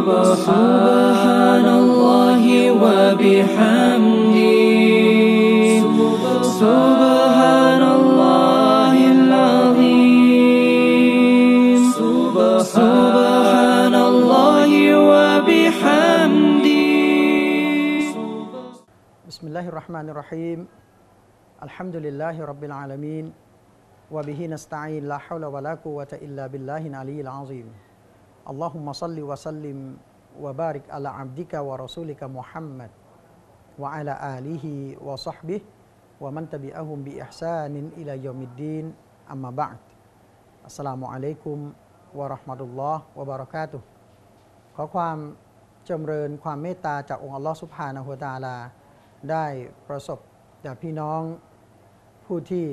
سبحان الله وبحمده. سبحان الله العظيم. سبحان الله وبحمده. بسم الله الرحمن الرحيم. الحمد لله رب العالمين. وبه نستعين. لا حول ولا قوة إلا بالله العلي العظيم. اللهم صل وسلم وبارك على عبدك ورسولك محمد وعلى آله وصحبه ومن تبعهم بإحسان إلى يوم الدين أما بعد السلام عليكم ورحمة الله وبركاته ขอความจำเริญความเมตตาจากองค์อัลลอฮฺสุบฮานะฮูวะตะอาลา ได้ประสบแด่พี่น้องผู้ที่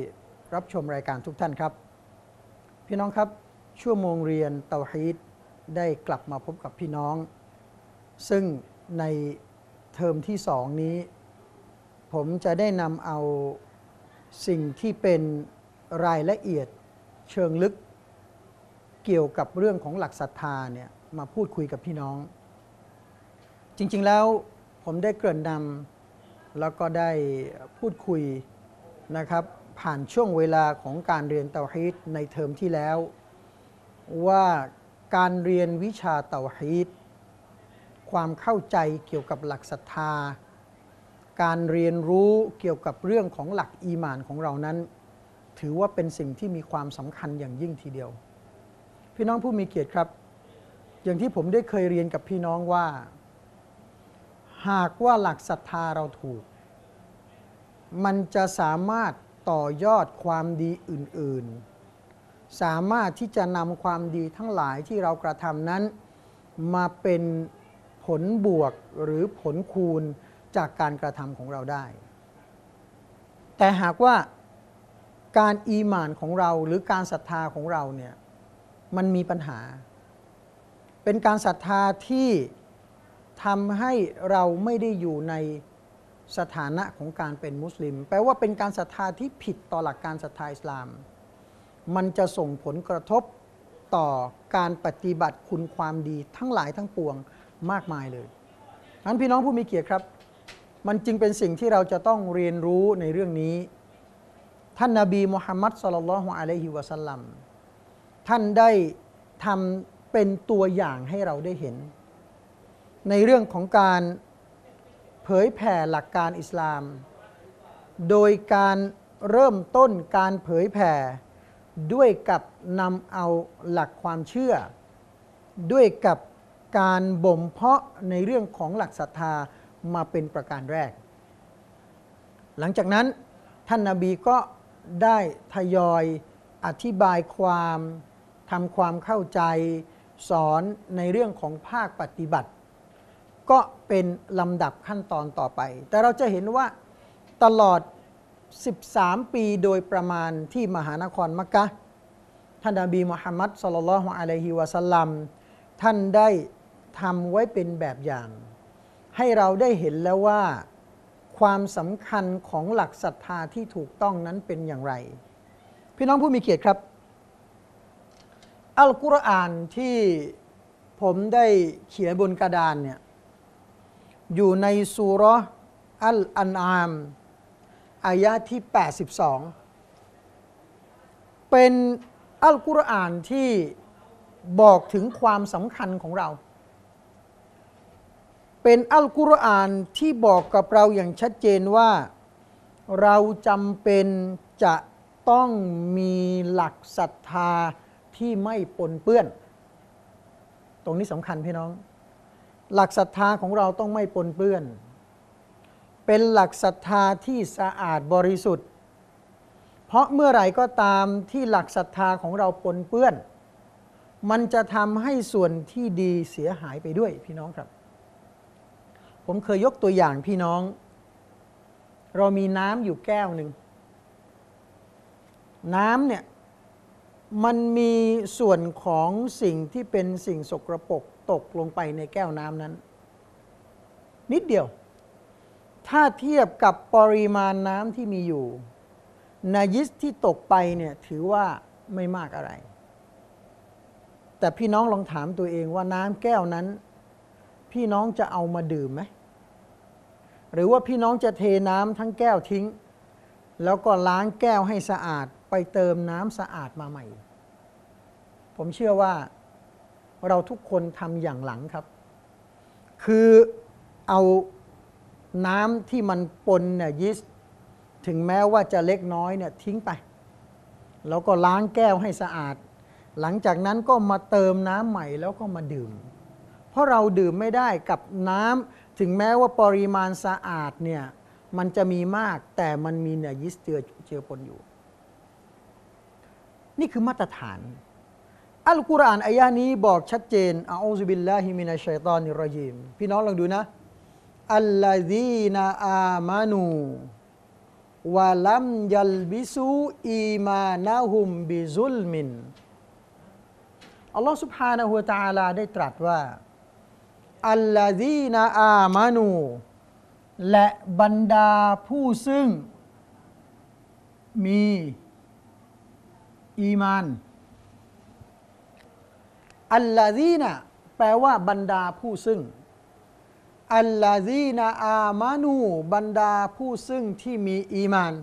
รับชมรายการทุกท่านครับ พี่น้องครับชั่วโมงเรียนเตาฮีด ได้กลับมาพบกับพี่น้อง ซึ่งในเทอมที่สองนี้ ผมจะได้นำเอาสิ่งที่เป็นรายละเอียดเชิงลึกเกี่ยวกับเรื่องของหลักศรัทธาเนี่ยมาพูดคุยกับพี่น้อง จริง ๆ แล้วผมได้เกริ่นนำแล้วก็ได้พูดคุยนะครับผ่านช่วงเวลาของการเรียนเตาฮีดในเทอมที่แล้ว ว่า การเรียนวิชาเตาฮีดความเข้าใจเกี่ยวกับหลักศรัทธา การเรียนรู้เกี่ยวกับเรื่องของหลักอีมานของเรานั้น ถือว่าเป็นสิ่งที่มีความสำคัญอย่างยิ่งทีเดียว พี่น้องผู้มีเกียรติครับ อย่างที่ผมได้เคยเรียนกับพี่น้องว่า หากว่าหลักศรัทธาเราถูก มันจะสามารถต่อยอดความดีอื่น ๆ สามารถที่จะนำความดีทั้งหลายที่เรากระทำนั้น มาเป็นผลบวกหรือผลคูณจากการกระทำของเราได้ แต่หากว่าการอีหมานของเราหรือการศรัทธาของเราเนี่ยมันมีปัญหา เป็นการศรัทธาที่ทำให้เราไม่ได้อยู่ในสถานะของการเป็นมุสลิม แปลว่าเป็นการศรัทธาที่ผิดต่อหลักการศรัทธาอิสลาม มันจะส่งผลกระทบต่อการปฏิบัติคุณความดีทั้งหลายทั้งปวงมากมายเลยนั้นพี่น้องผู้มีเกียรติครับ มันจึงเป็นสิ่งที่เราจะต้องเรียนรู้ในเรื่องนี้ ท่านนาบีมุฮัมมัดสุลลัลฮุอะลัยฮิวะสัลลัมท่านได้ทำเป็นตัวอย่างให้เราได้เห็น ในเรื่องของการเผยแผ่หลักการอิสลาม โดยการเริ่มต้นการเผยแผ่ ด้วยกับนำเอาหลักความเชื่อ ด้วยกับการบ่มเพาะในเรื่องของหลักศรัทธามาเป็นประการแรก หลังจากนั้นท่านนาบีก็ได้ทยอยอธิบายความทำความเข้าใจ สอนในเรื่องของภาคปฏิบัติ ก็เป็นลำดับขั้นตอนต่อไป แต่เราจะเห็นว่าตลอด 13 ปีโดยประมาณที่มหานครมักกะ ท่านนบีมุฮัมมัดสุลลัลฮุอะลัยฮิวะสัลลัมท่านได้ทำไว้เป็นแบบอย่าง ให้เราได้เห็นแล้วว่าความสำคัญของหลักศรัทธาที่ถูกต้องนั้นเป็นอย่างไร พี่น้องผู้มีเกียรติครับ อัลกุรอานที่ผมได้เขียนบนกระดานเนี่ยอยู่ในสุรอัลอันอาม อายะที่ 82 เป็นอัลกุรอานที่บอกถึงความสำคัญของเรา เป็นอัลกุรอานที่บอกกับเราอย่างชัดเจนว่าเราจำเป็นจะต้องมีหลักศรัทธาที่ไม่ปนเปื้อน ตรงนี้สำคัญพี่น้อง หลักศรัทธาของเราต้องไม่ปนเปื้อน เป็นหลักศรัทธาที่สะอาดบริสุทธิ์ เพราะเมื่อไหร่ก็ตามที่หลักศรัทธาของเราปนเปื้อน มันจะทำให้ส่วนที่ดีเสียหายไปด้วยพี่น้องครับ ผมเคยยกตัวอย่างพี่น้อง เรามีน้ำอยู่แก้วหนึ่งน้ำเนี่ยมันมีส่วนของสิ่งที่เป็นสิ่งสกรปรกตกลงไปในแก้วน้ำนั้น นิดเดียว ถ้าเทียบกับปริมาณน้ำที่มีอยู่ นายิสที่ตกไปเนี่ยถือว่าไม่มากอะไร แต่พี่น้องลองถามตัวเองว่าน้ำแก้วนั้น พี่น้องจะเอามาดื่มไหม หรือว่าพี่น้องจะเทน้ำทั้งแก้วทิ้ง แล้วก็ล้างแก้วให้สะอาดไปเติมน้ำสะอาดมาใหม่ ผมเชื่อว่าเราทุกคนทำอย่างหลังครับ คือเอา น้ำที่มันปนเนี่ยยีสต์ถึงแม้ว่าจะเล็กน้อยเนี่ยทิ้งไป แล้วก็ล้างแก้วให้สะอาด หลังจากนั้นก็มาเติมน้ำใหม่แล้วก็มาดื่ม เพราะเราดื่มไม่ได้กับน้ำถึงแม้ว่าปริมาณสะอาดเนี่ยมันจะมีมากแต่มันมีเนื้อยีสต์เจือเจือปนอยู่ นี่คือมาตรฐานอัลกุรอานอายะนี้บอกชัดเจนอาอูซุบิลลาฮิมินัชชัยตอนิรรจีมพี่น้องลองดูนะ อัลลาดีนาอามานูวะลัมยัลบิซูอีมานะฮุมบิซุลมิน อัลลอฮ์ سبحانه และ تعالى ได้ตรัสว่า อัลลาดีนาอามานู และบรรดาผู้ซึ่ง มีอีมาน อัลลาดีนะแปลว่าบรรดาผู้ซึ่ง อัลลาดีนาอามานูบรรดาผู้ซึ่งที่มีอีมาน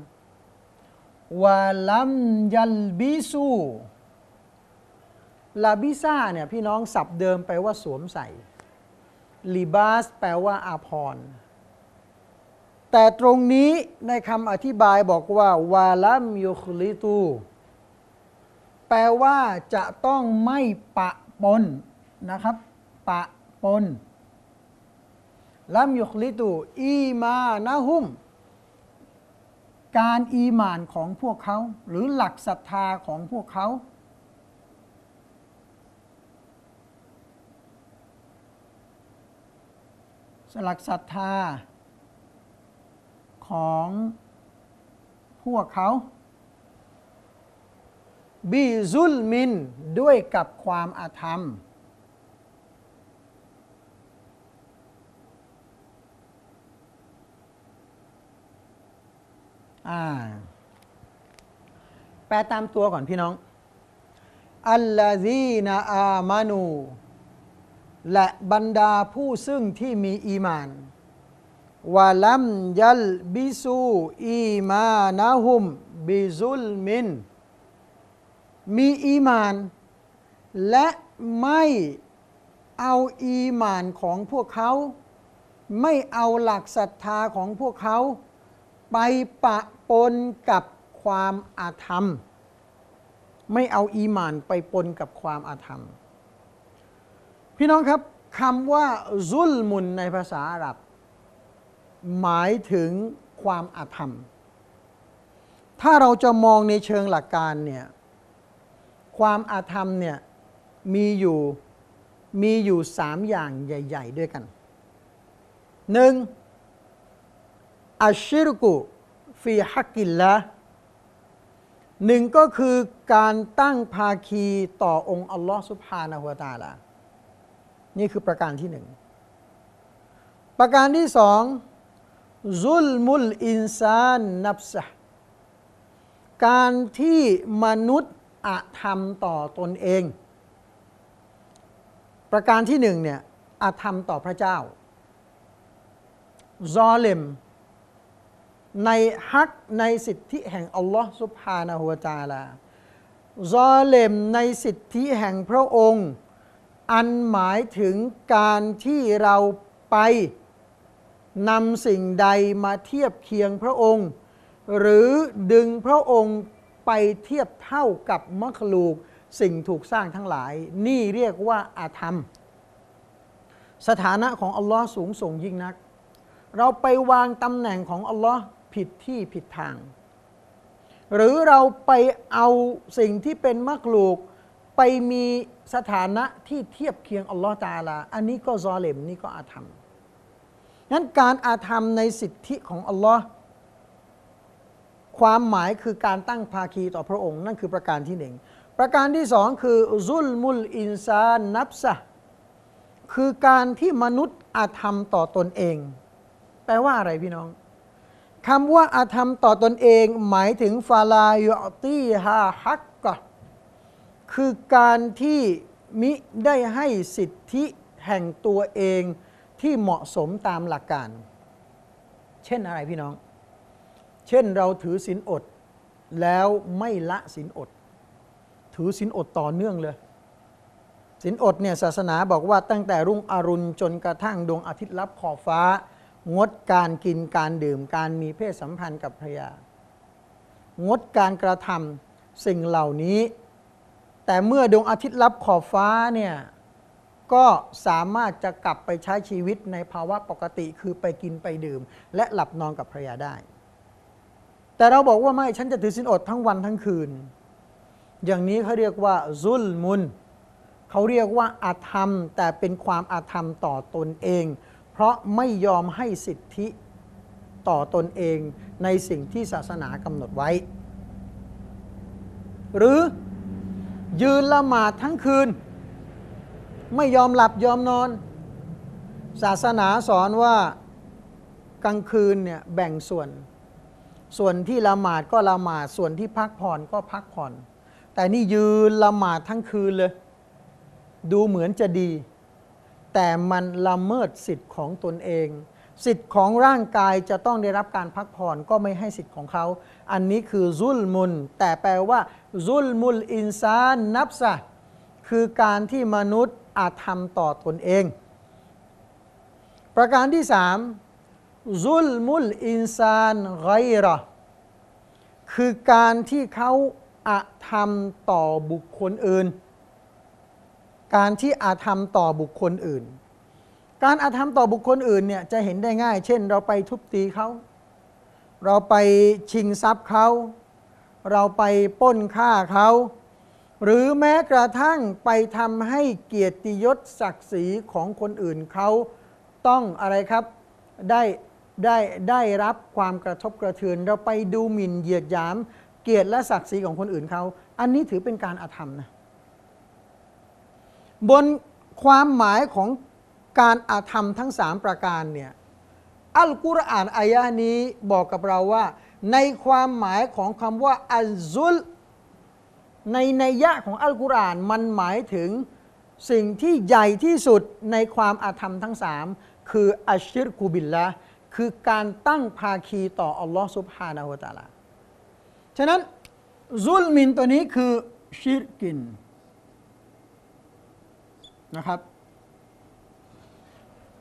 วะลัมยัลบิซูลาบิซาเนี่ยพี่น้องศัพท์เดิมแปลว่าสวมใส่ลิบาสแปลว่าอาภรณ์แต่ตรงนี้ในคำอธิบายบอกว่าวาลัมยุคลิตู แปลว่าจะต้องไม่ปะปนนะครับ ปะปน ลัมยุคลิตูอีมานะฮุม การอีหมานของพวกเขา หรือหลักศรัทธาของพวกเขาสลักศรัทธา ของพวกเขา บิซุลมิน ด้วยกับความอาธรรม อ่า แปลตามตัวก่อนพี่น้อง อัลลาซีนาอามานู และบรรดาผู้ซึ่งที่มีอีมานวะลัมยัลบิซูอีมานะฮุมบิซุลมิน มีอีมาน และไม่เอาอีมานของพวกเขา ไม่เอาหลักศรัทธาของพวกเขา ไปปะ ปนกับความอาธรรม ไม่เอาอีมานไปปนกับความอาธรรม พี่น้องครับคำว่าซุลมุนในภาษาอาหรับ หมายถึงความอาธรรม ถ้าเราจะมองในเชิงหลักการเนี่ยความอาธรรมเนี่ยมีอยู่มีอยู่สามอย่างใหญ่ ๆ ด้วยกันหนึ่งอัชชิรกุ ฟีฮักกิลละหนึ่งก็คือการตั้งภาคีต่อองค์อัลลอฮ์สุบฮานะฮุวตาลานี่คือประการที่หนึ่ง ประการที่สองซุลมุลอินซานนับซะการที่มนุษย์อาธรรมต่อตนเอง ประการที่หนึ่งเนี่ยอาธรรมต่อพระเจ้า ซอเลม ในฮักในสิทธิแห่งอัลลอฮ์สุบฮานะฮุวาตาลาซอเลมในสิทธิแห่งพระองค์ อันหมายถึงการที่เราไปนำสิ่งใดมาเทียบเคียงพระองค์ หรือดึงพระองค์ไปเทียบเท่ากับมัคลูกสิ่งถูกสร้างทั้งหลาย นี่เรียกว่าอาธรรม สถานะของอัลลอฮ์สูงส่งยิ่งนัก เราไปวางตำแหน่งของอัลลอฮ์ ผิดที่ผิดทาง หรือเราไปเอาสิ่งที่เป็นมักลูก ไปมีสถานะที่เทียบเคียงอัลลอฮ์ตาลา อันนี้ก็ซอเลมนี่ก็อาธรรมนั้นการอาธรรมในสิทธิของอัลลอฮ์ความหมายคือการตั้งภาคีต่อพระองค์ นั่นคือประการที่หนึ่งประการที่สองคือซุลมุลอินซานนับซะคือการที่มนุษย์อาธรรมต่อตนเอง แปลว่าอะไรพี่น้อง คำว่าอาธรรมต่อตนเองหมายถึงฟาลายอตีฮาฮักกะคือการที่มิได้ให้สิทธิแห่งตัวเองที่เหมาะสมตามหลักการ เช่นอะไรพี่น้อง เช่นเราถือศีลอด แล้วไม่ละศีลอด ถือศีลอดต่อเนื่องเลยศีลอดเนี่ยศาสนาบอกว่าตั้งแต่รุ่งอรุณจนกระทั่งดวงอาทิตย์ลับขอบฟ้า งดการกินการดื่มการมีเพศสัมพันธ์กับภรรยางดการกระทำสิ่งเหล่านี้ แต่เมื่อดวงอาทิตย์ลับขอบฟ้าเนี่ยก็สามารถจะกลับไปใช้ชีวิตในภาวะปกติคือไปกินไปดื่ม และหลับนอนกับภรรยาได้ แต่เราบอกว่าไม่ฉันจะถือศีลอดทั้งวันทั้งคืน อย่างนี้เขาเรียกว่าซุลมุนเขาเรียกว่าอาธรรม แต่เป็นความอาธรรมต่อตนเอง เพราะไม่ยอมให้สิทธิต่อตนเองในสิ่งที่ศาสนากำหนดไว้ หรือยืนละหมาดทั้งคืน ไม่ยอมหลับยอมนอน ศาสนาสอนว่ากลางคืนเนี่ยแบ่งส่วน ส่วนที่ละหมาดก็ละหมาดส่วนที่พักผ่อนก็พักผ่อน แต่นี่ยืนละหมาดทั้งคืนเลย ดูเหมือนจะดี แต่มันละเมิดสิทธิ์ของตนเอง สิทธิ์ของร่างกายจะต้องได้รับการพักผ่อนก็ไม่ให้สิทธิ์ของเขา อันนี้คือซุลมุน แต่แปลว่าซุลมุลอินซานนับซะคือการที่มนุษย์อาจทำต่อตนเอง ประการที่สามซุลมุลอินซานไกรอคือการที่เขาอาธรรมต่อบุคคลอื่น การที่อาธรรมต่อบุคคลอื่น การอาธรรมต่อบุคคลอื่นเนี่ยจะเห็นได้ง่าย เช่น เราไปทุบตีเขาเราไปชิงทรัพย์เขาเราไปป้นฆ่าเขาหรือแม้กระทั่งไปทำให้เกียรติยศศักดิ์ศรีของคนอื่นเขาต้องอะไรครับได้ได้ได้รับความกระทบกระเทือน เราไปดูหมิ่นเหยียดหยาม เกียรติและศักดิ์ศรีของคนอื่นเขา อันนี้ถือเป็นการอาธรรมนะ บนความหมายของการอาธรรมทั้งสามประการเนี่ยอัลกุรอานอายะนี้บอกกับเราว่า ในความหมายของคำว่าอัลซุล ในนัยยะของอัลกุรอานมันหมายถึงสิ่งที่ใหญ่ที่สุดในความอาธรรมทั้งสามคืออัชชิรกุบิลละคือการตั้งภาคีต่ออัลลอฮ์ซุบฮานาหูตะลา ฉะนั้น ซุลมินตัวนี้คือชิรกิน นะครับ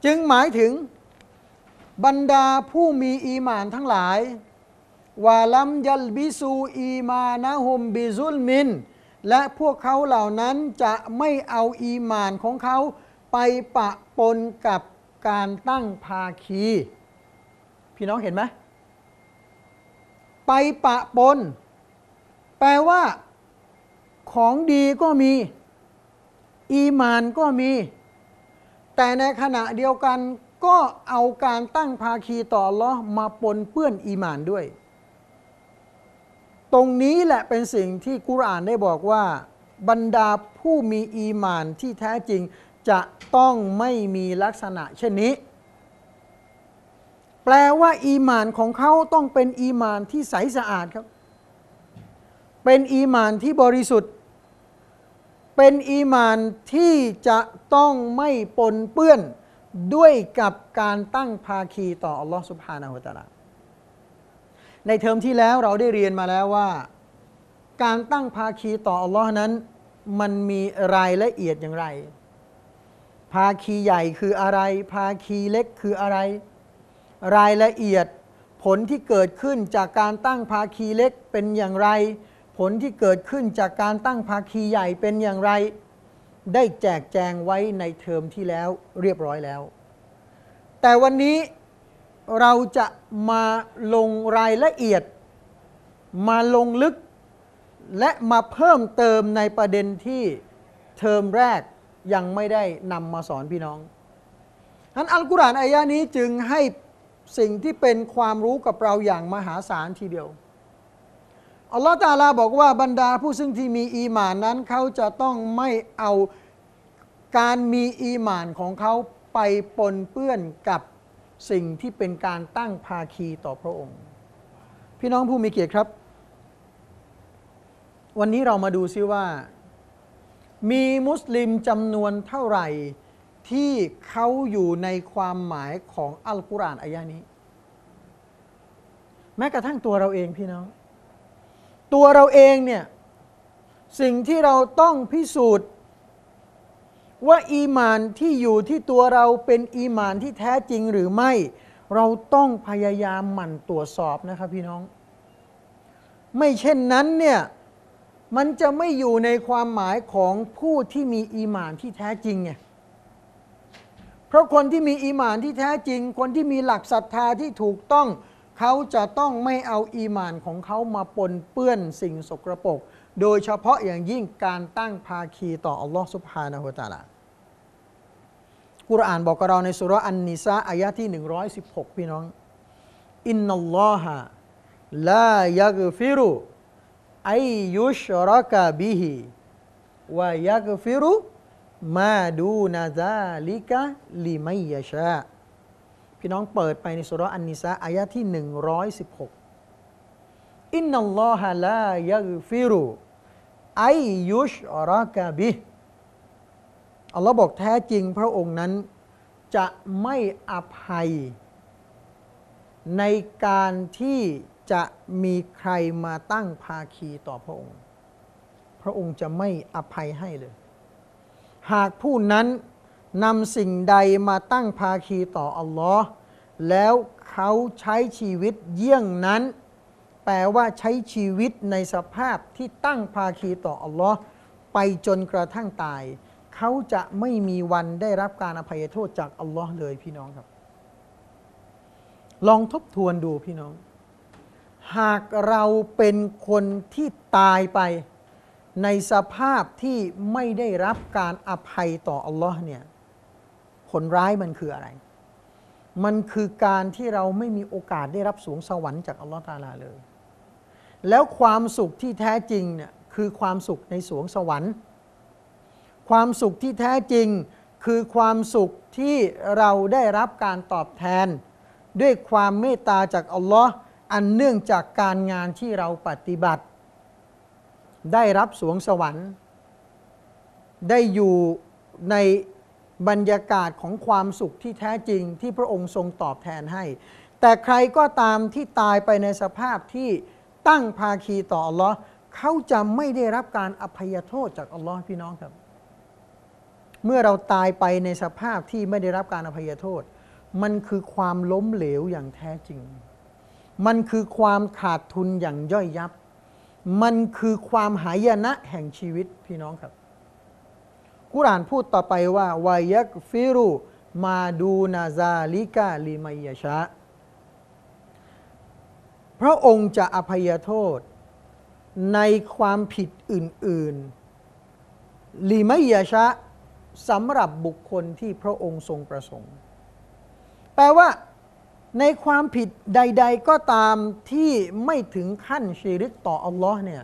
จึงหมายถึงบรรดาผู้มีอีมานทั้งหลายวาลัมยัลบิซูอีมานะฮุมบิซุลมิน และพวกเขาเหล่านั้นจะไม่เอาอีมานของเขาไปปะปนกับการตั้งภาคี พี่น้องเห็นไหมไปปะปน แปลว่า ของดีก็มี อีมานก็มี แต่ในขณะเดียวกันก็เอาการตั้งภาคีต่อลอมาปนเปื้อนอีมานด้วย ตรงนี้แหละเป็นสิ่งที่กุรอานได้บอกว่า บรรดาผู้มีอีมานที่แท้จริงจะต้องไม่มีลักษณะเช่นนี้ แปลว่าอีมานของเขาต้องเป็นอีมานที่ใสสะอาดครับ เป็นอีมานที่บริสุทธิ์ เป็นอีมานที่จะต้องไม่ปนเปื้อนด้วยกับการตั้งภาคีต่ออัลลอฮ์สุบฮานาหูตะลาในเทอมที่แล้วเราได้เรียนมาแล้วว่า การตั้งภาคีต่ออัลลอฮ์นั้น มันมีรายละเอียดอย่างไร ภาคีใหญ่คืออะไร ภาคีเล็กคืออะไร รายละเอียดผลที่เกิดขึ้นจากการตั้งภาคีเล็กเป็นอย่างไร ผลที่เกิดขึ้นจากการตั้งภาคีใหญ่เป็นอย่างไร ได้แจกแจงไว้ในเทอมที่แล้วเรียบร้อยแล้ว แต่วันนี้เราจะมาลงรายละเอียด มาลงลึก และมาเพิ่มเติมในประเด็นที่เทอมแรกยังไม่ได้นำมาสอนพี่น้องนั้นอัลกุรอานอายะนี้จึงให้สิ่งที่เป็นความรู้กับเราอย่างมหาศาลทีเดียว อัลลอฮฺตาลาบอกว่าบรรดาผู้ซึ่งที่มีอีหมานนั้นเขาจะต้องไม่เอาการมีอีหมานของเขาไปปนเปื้อนกับสิ่งที่เป็นการตั้งภาคีต่อพระองค์ พี่น้องผู้มีเกียรติครับ วันนี้เรามาดูซิว่า มีมุสลิมจำนวนเท่าไหร่ที่เขาอยู่ในความหมายของอัลกุรอานอายะนี้ แม้กระทั่งตัวเราเองพี่น้อง ตัวเราเองเนี่ย สิ่งที่เราต้องพิสูจน์ ว่าอีมานที่อยู่ที่ตัวเราเป็นอีมานที่แท้จริงหรือไม่ เราต้องพยายามหมั่นตรวจสอบนะครับพี่น้อง ไม่เช่นนั้นเนี่ยมันจะไม่อยู่ในความหมายของผู้ที่มีอีหมานที่แท้จริงไง เพราะคนที่มีอีหมานที่แท้จริง คนที่มีหลักศรัทธาที่ถูกต้อง เขาจะต้องไม่เอาอีมานของเขามาปนเปื้อนสิ่งสกรปรกโดยเฉพาะอย่างยิ่งการตั้งภาคีต่ออัลลอฮ์สุบฮานะฮูตาลากุรอานบอกกับเราในสุรอันนิสาอายะที่ 116 พี่น้อง อินนัลลอฮะลายักฟิรุไอยุชรกะบิฮิวายักฟิรุมาดูนาซาลิกะลิมัยยะชา พี่น้องเปิดไปในสุรอันนิสาอายะที่ 116 อินนัลลอฮะลายักฟิรุไอยุชรักะบิอัลลอฮ์บอกแท้จริงพระองค์นั้น จะไม่อภัย ในการที่จะมีใครมาตั้งภาคีต่อพระองค์ พระองค์จะไม่อภัยให้เลย หากผู้นั้น นำสิ่งใดมาตั้งภาคีต่ออัลลอฮ์แล้วเขาใช้ชีวิตเยี่ยงนั้น แปลว่าใช้ชีวิตในสภาพที่ตั้งภาคีต่ออัลลอฮ์ไปจนกระทั่งตาย เขาจะไม่มีวันได้รับการอภัยโทษจากอัลลอฮ์เลยพี่น้องครับ ลองทบทวนดูพี่น้อง หากเราเป็นคนที่ตายไปในสภาพที่ไม่ได้รับการอภัยต่ออัลลอฮ์เนี่ย ผลร้ายมันคืออะไร มันคือการที่เราไม่มีโอกาสได้รับสวงสวรรค์จากอัลลอฮ์ตาลาเลย แล้วความสุขที่แท้จริงเนี่ยคือความสุขในสวงสวรรค์ ความสุขที่แท้จริงคือความสุขที่เราได้รับการตอบแทน ด้วยความเมตตาจากอัลลอฮ์อันเนื่องจากการงานที่เราปฏิบัติ ได้รับสวงสวรรค์ ได้อยู่ใน บรรยากาศของความสุขที่แท้จริงที่พระองค์ทรงตอบแทนให้ แต่ใครก็ตามที่ตายไปในสภาพที่ตั้งภาคีต่ออัลลอฮ์เขาจะไม่ได้รับการอภัยโทษจากอัลลอฮ์พี่น้องครับ เมื่อเราตายไปในสภาพที่ไม่ได้รับการอภัยโทษ มันคือความล้มเหลวอย่างแท้จริง มันคือความขาดทุนอย่างย่อยยับ มันคือความหายนะแห่งชีวิตพี่น้องครับ กุรานพูดต่อไปว่าวายักฟิรุมาดูนาซาลิกาลิมัยยชะ พระองค์จะอภัยโทษ ในความผิดอื่น ๆ ลิมัยชะสำหรับบุคคลที่พระองค์ทรงประสงค์ แปลว่าในความผิดใด ๆ ก็ตามที่ไม่ถึงขั้นชีริกต่ออัลลอฮ์เนี่ย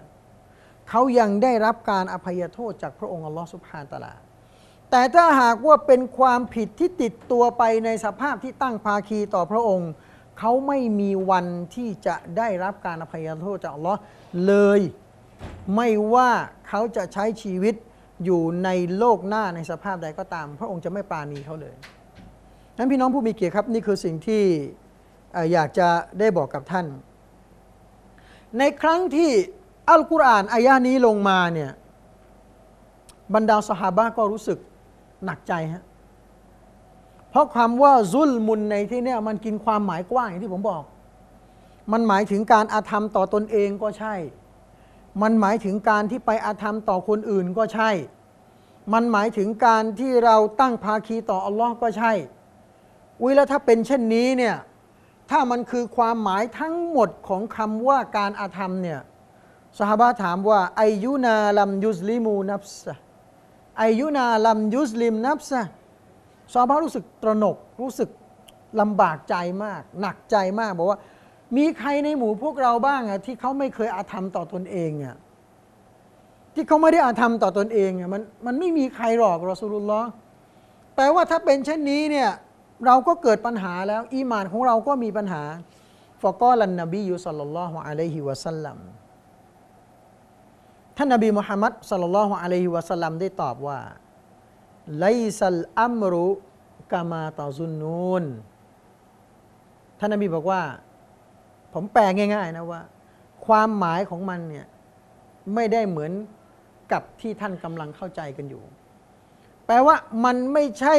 เขายังได้รับการอภัยโทษจากพระองค์อัลลอฮ์สุบฮานตะลา แต่ถ้าหากว่าเป็นความผิดที่ติดตัวไปในสภาพที่ตั้งภาคีต่อพระองค์ เขาไม่มีวันที่จะได้รับการอภัยโทษจากอัลลอฮ์เลยไม่ว่าเขาจะใช้ชีวิตอยู่ในโลกหน้าในสภาพใดก็ตาม พระองค์จะไม่ปราณีเขาเลยนั้นพี่น้องผู้มีเกียรติครับนี่คือสิ่งที่อยากจะได้บอกกับท่าน ในครั้งที่ อัลกุรอานอายานี้ลงมาเนี่ยบรรดาสหาบะก็รู้สึกหนักใจฮะเพราะคำว่าซุลมุนในที่นี้มันกินความหมายกว้างอย่างที่ผมบอก มันหมายถึงการอาธรรมต่อตนเองก็ใช่ มันหมายถึงการที่ไปอาธรรมต่อคนอื่นก็ใช่ มันหมายถึงการที่เราตั้งภาคีต่ออัลลอฮ์ก็ใช่อุ้ยแล้วถ้าเป็นเช่นนี้เนี่ยถ้ามันคือความหมายทั้งหมดของคำว่าการอาธรรมเนี่ย สหบาถามว่าอายุนาลัมยุสลิมูนับซะอายุนาลัมยุสลิมนับซะสหบารู้สึกตระหนกรู้สึกลำบากใจมาก หนักใจมากบอกว่า มีใครในหมู่พวกเราบ้างอะที่เขาไม่เคยอาธรรมต่อตนเองอะที่เขาไม่ได้อาธรรมต่อตนเองอะมันมันไม่มีใครหรอกรอสูลุลลอฮ์แปลว่าถ้าเป็นเช่นนี้เนี่ยเราก็เกิดปัญหาแล้ว อีมานของเราก็มีปัญหาฟะกอลันนบียุสัลลัลลอฮุอะลัยฮิวะสัลลัม ท่านนบีมุฮัมมัดสัลลัลลอฮุอะลัยฮิวะสัลลัมได้ตอบว่าไลซัลอัมรุกามาตอซุนนูนท่านนบีบอกว่า ผมแปลง่าย ๆ นะว่า ความหมายของมันเนี่ยไม่ได้เหมือนกับที่ท่านกำลังเข้าใจกันอยู่ แปลว่ามันไม่ใช่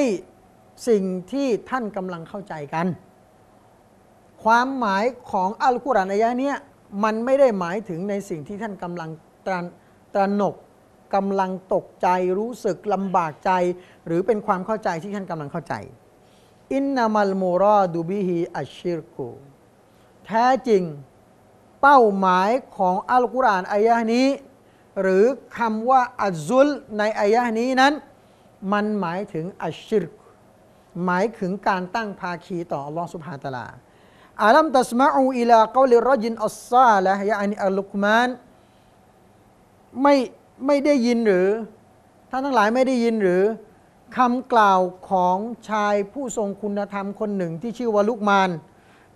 สิ่งที่ท่านกำลังเข้าใจกัน ความหมายของอัลกุรอานอายะเนี้ยมันไม่ได้หมายถึงในสิ่งที่ท่านกำลังตระ ตระหนกกำลังตกใจรู้สึกลำบากใจ หรือเป็นความเข้าใจที่ท่านกำลังเข้าใจ อินนามัลมูรอดูบิฮิอัชชิรกูแท้จริงเป้าหมายของอัลกุรอานอายะห์นี้ หรือคำว่าอัจซุลในอายะห์นี้นั้น มันหมายถึงอัชชิรกหมายถึงการตั้งภาคีต่ออัลลอฮฺสุบฮานตะลาอาลัมตัสมาอูอิลากอลิรจินอัสซาละยะอันอัลลุกมาน ไม่ไม่ได้ยินหรือท่านทั้งหลายไม่ได้ยินหรือคำกล่าวของชายผู้ทรงคุณธรรมคนหนึ่งที่ชื่อว่าลุกมาน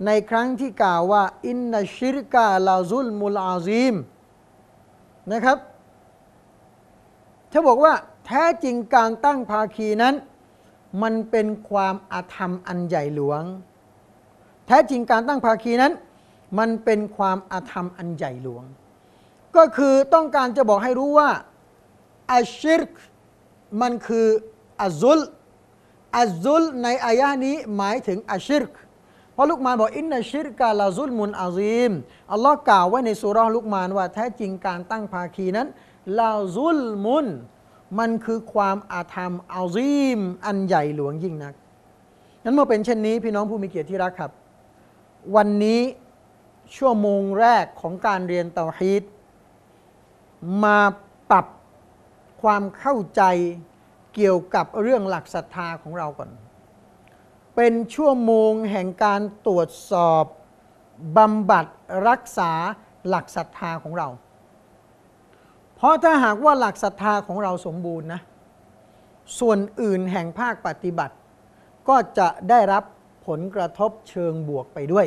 ในครั้งที่กล่าวว่า อินนัชิรกาลาซุลมุลอาซีมนะครับเธอบอกว่าแท้จริงการตั้งภาคีนั้น มันเป็นความอาธรรมอันใหญ่หลวง แท้จริงการตั้งภาคีนั้น มันเป็นความอาธรรมอันใหญ่หลวง ก็คือต้องการจะบอกให้รู้ว่าอัชชิรกมันคืออัซุลอัซุลในอายะนี้หมายถึงอัชชิรกเพราะลุกมานบอกอินนัชิรกาลาซุลมุนอาซีมอัลลอฮ์กล่าวไว้ในสุรลุกมานว่าแท้จริงการตั้งภาคีนั้นลาซุลมุน มันคือความอาธรรมอาซีม อันใหญ่หลวงยิ่งนักนั้นเมื่อเป็นเช่นนี้พี่น้องผู้มีเกียรติที่รักครับ วันนี้ชั่วโมงแรกของการเรียนเตาฮีด มาปรับความเข้าใจเกี่ยวกับเรื่องหลักศรัทธาของเราก่อน เป็นชั่วโมงแห่งการตรวจสอบบำบัดรักษาหลักศรัทธาของเรา เพราะถ้าหากว่าหลักศรัทธาของเราสมบูรณ์นะ ส่วนอื่นแห่งภาคปฏิบัติ ก็จะได้รับผลกระทบเชิงบวกไปด้วย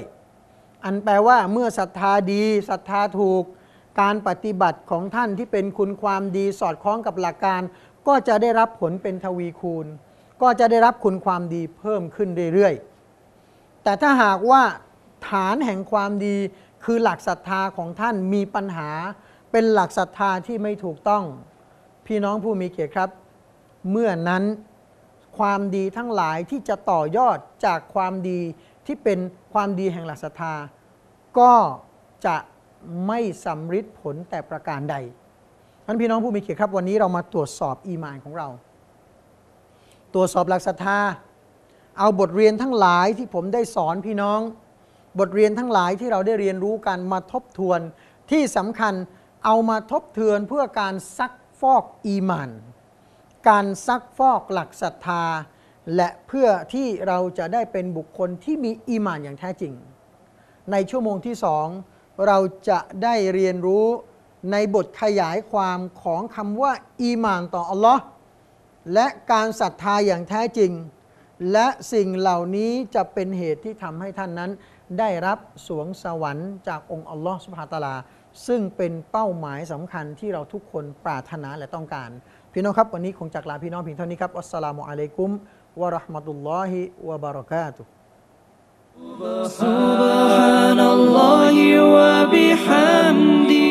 อันแปลว่าเมื่อศรัทธาดีศรัทธาถูก การปฏิบัติของท่านที่เป็นคุณความดีสอดคล้องกับหลักการ ก็จะได้รับผลเป็นทวีคูณ ก็จะได้รับคุณความดีเพิ่มขึ้นเรื่อยๆ แต่ถ้าหากว่าฐานแห่งความดีคือหลักศรัทธาของท่านมีปัญหา เป็นหลักศรัทธาที่ไม่ถูกต้อง พี่น้องผู้มีเกียรติครับ เมื่อนั้นความดีทั้งหลายที่จะต่อยอดจากความดีที่เป็นความดีแห่งหลักศรัทธา ก็จะ ไม่สำฤทธิ์ผลแต่ประการใดท่านพี่น้องผู้มีเกียรติครับวันนี้เรามาตรวจสอบอีมานของเรา ตรวจสอบหลักศรัทธา เอาบทเรียนทั้งหลายที่ผมได้สอนพี่น้อง บทเรียนทั้งหลายที่เราได้เรียนรู้กันมาทบทวน ที่สำคัญเอามาทบทวนเพื่อการซักฟอกอีมาน การซักฟอกหลักศรัทธา และเพื่อที่เราจะได้เป็นบุคคลที่มีอีมานอย่างแท้จริง ในชั่วโมงที่สอง เราจะได้เรียนรู้ในบทขยายความของคำว่า อีมานต่ออัลลอฮ์และการศรัทธาอย่างแท้จริง และสิ่งเหล่านี้จะเป็นเหตุที่ทำให้ท่านนั้น ได้รับสวงสวรรค์จากองค์อัลลอฮ์สุบฮาตาลา ซึ่งเป็นเป้าหมายสำคัญที่เราทุกคนปรารถนาและต้องการ พี่น้องครับวันนี้คงจากลาพี่น้องเพียงเท่านี้ครับอัสสลามุอะลัยกุมวะราะห์มะตุลลอฮิวะบะเราะกาตุฮ์ سبحان الله وبحمده.